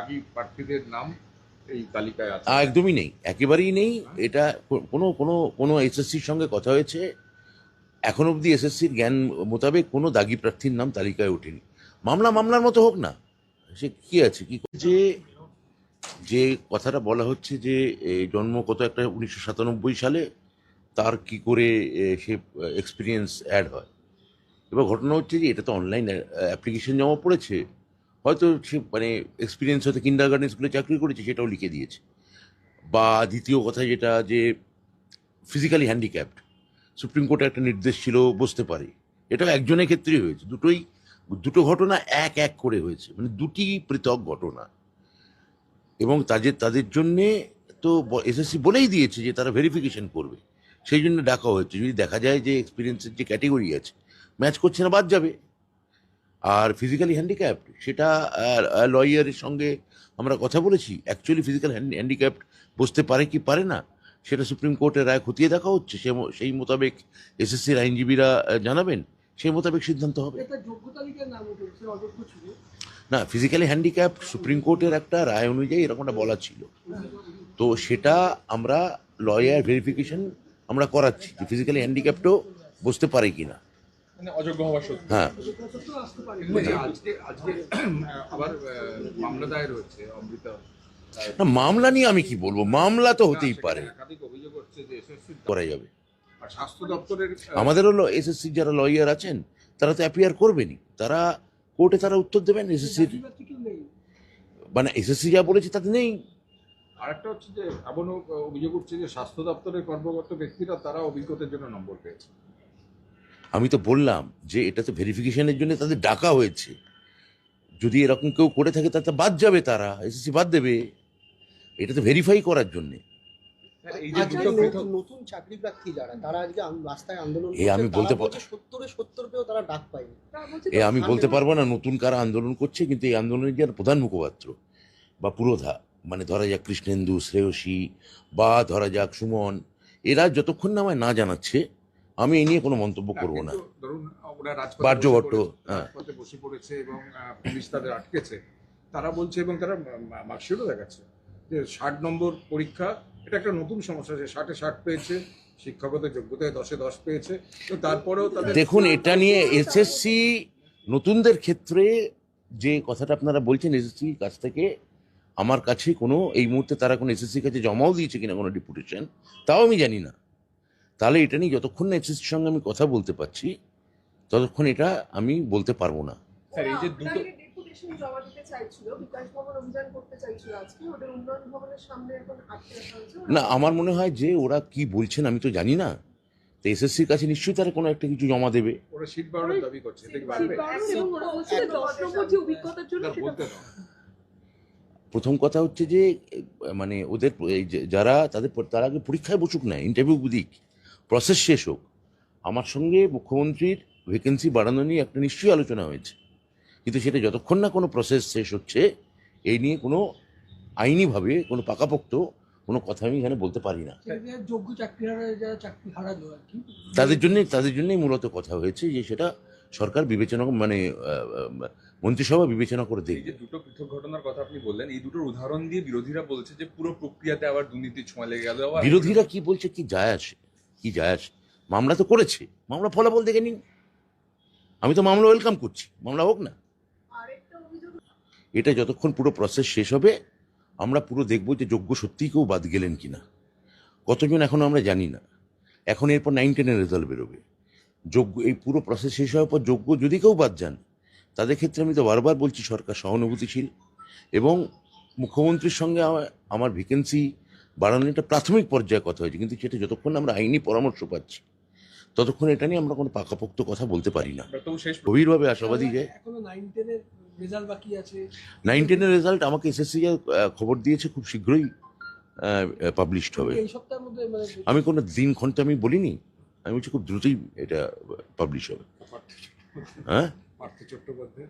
আগি প্রার্থীদের নাম এই তালিকায় আছে। একদমই নেই একেবারেই নেই। এটা কোনো কোনো কোনো এসএসসির সঙ্গে কথা হয়েছে। এখন অবধি এসএসসির জ্ঞান মোতাবেক কোনো দাগি প্রার্থীর নাম তালিকায় ওঠেনি। মামলা মামলার মতো হোক না সে কি আছে কি যে যে কথাটা বলা হচ্ছে যে জন্ম কত একটা উনিশশো সাতানব্বই সালে তার কি করে সে এক্সপিরিয়েন্স অ্যাড হয়। এবার ঘটনা হচ্ছে যে এটা তো অনলাইন অ্যাপ্লিকেশন জমা পড়েছে। হয়তো সে মানে এক্সপিরিয়েন্স হয়তো কিন্ডার গার্ডেন স্কুলে চাকরি করেছে, সেটাও লিখে দিয়েছে। বা দ্বিতীয় কথা যেটা, যে ফিজিক্যালি হ্যান্ডিক্যাপড সুপ্রিম কোর্টে একটা নির্দেশ ছিল, বসতে পারে। এটা একজনের ক্ষেত্রেই হয়েছে। দুটোই, দুটো ঘটনা এক এক করে হয়েছে। মানে দুটি পৃথক ঘটনা। এবং তাদের তাদের জন্যে তো এসএসসি বলেই দিয়েছে যে তারা ভেরিফিকেশন করবে। সেই জন্য ডাকা হয়েছে। যদি দেখা যায় যে এক্সপিরিয়েন্সের যে ক্যাটেগরি আছে ম্যাচ করছে না, বাদ যাবে। আর ফিজিক্যালি হ্যান্ডিক্যাপ্ট সেটা লয়ারের সঙ্গে আমরা কথা বলেছি অ্যাকচুয়ালি ফিজিক্যাল হ্যান্ডিক্যাপ্ট বসতে পারে কি পারে না সেটা সুপ্রিম কোর্টের রায় খতিয়ে দেখা হচ্ছে সেই মোতাবেক এসএসসির আইনজীবীরা জানাবেন সেই মোতাবেক সিদ্ধান্ত হবে। না ফিজিক্যালি হ্যান্ডিক্যাপ্ট সুপ্রিম কোর্টের একটা রায় অনুযায়ী এরকমটা বলা ছিল। তো সেটা আমরা লয়ার ভেরিফিকেশন আমরা করাচ্ছি যে ফিজিক্যালি হ্যান্ডিক্যাপ্টও বসতে পারে কিনা। মানে অযোগ্য হওয়া সত্ত্বেও হ্যাঁ। আজকে আজকে আবার মামলা দায়ের হচ্ছে অমৃতা। না মামলা নিয়ে আমি কি বলব? মামলা তো হতেই পারে। করা যাবে। আমাদের হলো এসএসসি যারা লয়ার আছেন তারা তো অ্যাপিয়ার করবেনই। তারা কোর্টে তারা উত্তর দেবেন এসএসসির। মানে এসএসসি যা বলেছে তাতে নেই। আরেকটা হচ্ছে যে এমন অভিযোগ উঠছে যে স্বাস্থ্য দপ্তরের কর্মরত ব্যক্তিরা তারা অভিজ্ঞতার জন্য নম্বর পেয়েছে। আমি তো বললাম যে এটা তো ভেরিফিকেশনের জন্য তাদের ডাকা হয়েছে। যদি এরকম কেউ করে থাকে তাতে বাদ যাবে তারা এসএসসি বাদ দেবে। এটা তো ভেরিফাই করার জন্যে। এই যে আজকে দুটো নতুন- চাকরি প্রার্থী যারা তারা আজকে রাস্তায় আন্দোলন এ আমি বলতে তারা সত্তরে সত্তর পেয়েও তারা ডাক পায়নি। এ আমি বলতে পারব না নতুন কারা আন্দোলন করছে কিন্তু এই আন্দোলনের যারা প্রধান মুখপাত্র বা পুরোধা মানে ধরা যাক কৃষ্ণেন্দু শ্রেয়সী বা ধরা যাক সুমন এরা যতক্ষণ না আমায় না জানাচ্ছে আমি এই নিয়ে কোনো মন্তব্য করব না। পড়েছে, হ্যাঁ। বসে পড়েছে এবং পুলিশ তাদের আটকেছে। তারা বলছে এবং তারা মার্কশিটও দেখাচ্ছে যে ষাট নম্বর পরীক্ষা এটা একটা নতুন সমস্যা যে ষাটে ষাট পেয়েছে শিক্ষকদের যোগ্যতায় দশে দশ পেয়েছে। তো তারপরেও দেখুন এটা নিয়ে এসএসসি নতুনদের ক্ষেত্রে যে কথাটা আপনারা বলছেন এসএসসির কাছ থেকে আমার কাছে কোনো এই মুহূর্তে তারা কোনো এসএসসির কাছে জমাও দিয়েছে কিনা কোনো ডিপুটেশন তাও আমি জানি না। তাহলে এটা নিয়ে যতক্ষণ না এসএসসির সঙ্গে আমি কথা বলতে পারছি ততক্ষণ এটা আমি বলতে পারব না। স্যার এই যে দুটো ডেপুটেশন জমা দিতে চাইছিল বিকাশ ভবন অভিযান করতে চাইছিল আজকে ওদের উন্নয়ন ভবনের সামনে এখন আটকে রাখা হয়েছে না আমার মনে হয় যে ওরা কি বলছেন আমি তো জানি না। তো এসএসসির কাছে নিশ্চয়ই তারা কোনো একটা কিছু জমা দেবে। ওরা সিট বাড়ানোর করছে বাড়বে? প্রথম কথা হচ্ছে যে মানে ওদের এই যে যারা তাদের তার আগে পরীক্ষায় বসুক না ইন্টারভিউ দিক। প্রসেস শেষ হোক আমার সঙ্গে মুখ্যমন্ত্রীর ভ্যাকেন্সি বাড়ানো নিয়ে একটা নিশ্চয়ই আলোচনা হয়েছে। কিন্তু সেটা যতক্ষণ না কোনো প্রসেস শেষ হচ্ছে এই নিয়ে কোনো আইনিভাবে কোনো পাকাপোক্ত কোনো কথা আমি এখানে বলতে পারি না। এদের যোগ্য চাকরি যারা চাকরি হারালো আর কি। তাদের জন্য তাদের জন্যই মূলত কথা হয়েছে যে সেটা সরকার বিবেচনা মানে মন্ত্রিসভা বিবেচনা করে এই দেখবে। যে দুটো পৃথক ঘটনার কথা আপনি বললেন এই দুটোর উদাহরণ দিয়ে বিরোধীরা বলছে যে পুরো প্রক্রিয়াতে আবার দুর্নীতির ছোঁয়া লেগে গেল আবার- বিরোধীরা কি বলছে কি যায় আসে? কি যায় আসে মামলা তো করেছে। মামলা ফলাফল দেখে নিন। আমি তো মামলা ওয়েলকাম করছি। মামলা হোক না। এটা যতক্ষণ পুরো প্রসেস শেষ হবে আমরা পুরো দেখব যে যোগ্য সত্যিই কেউ বাদ গেলেন কি না কতজন এখনও আমরা জানি না। এখন এরপর নাইন টেনের রেজাল্ট বেরোবে। যোগ্য এই পুরো প্রসেস শেষ হওয়ার পর যোগ্য যদি কেউ বাদ যান তাদের ক্ষেত্রে আমি তো বারবার বলছি সরকার সহানুভূতিশীল এবং মুখ্যমন্ত্রীর সঙ্গে আমার- আমার ভ্যাকেন্সি বাড়ানোর একটা প্রাথমিক পর্যায়ে কথা হয়েছে কিন্তু সেটা যতক্ষণ আমরা আইনি পরামর্শ পাচ্ছি ততক্ষণ এটা নিয়ে আমরা কোনো পাকাপোক্ত কথা বলতে পারি না। গভীরভাবে আশাবাদী যে নাইন টেনের রেজাল্ট বাকি আছে? নাইন টেনের রেজাল্ট আমাকে এসএসসি খবর দিয়েছে খুব শীঘ্রই পাবলিশড হবে। এই সপ্তাহের মধ্যে মানে আমি কোনো দিন ঘণ্টা আমি বলিনি আমি বলছি খুব দ্রুতই এটা পাবলিশ হবে। হ্যাঁ? চট্টোপাধ্যায়।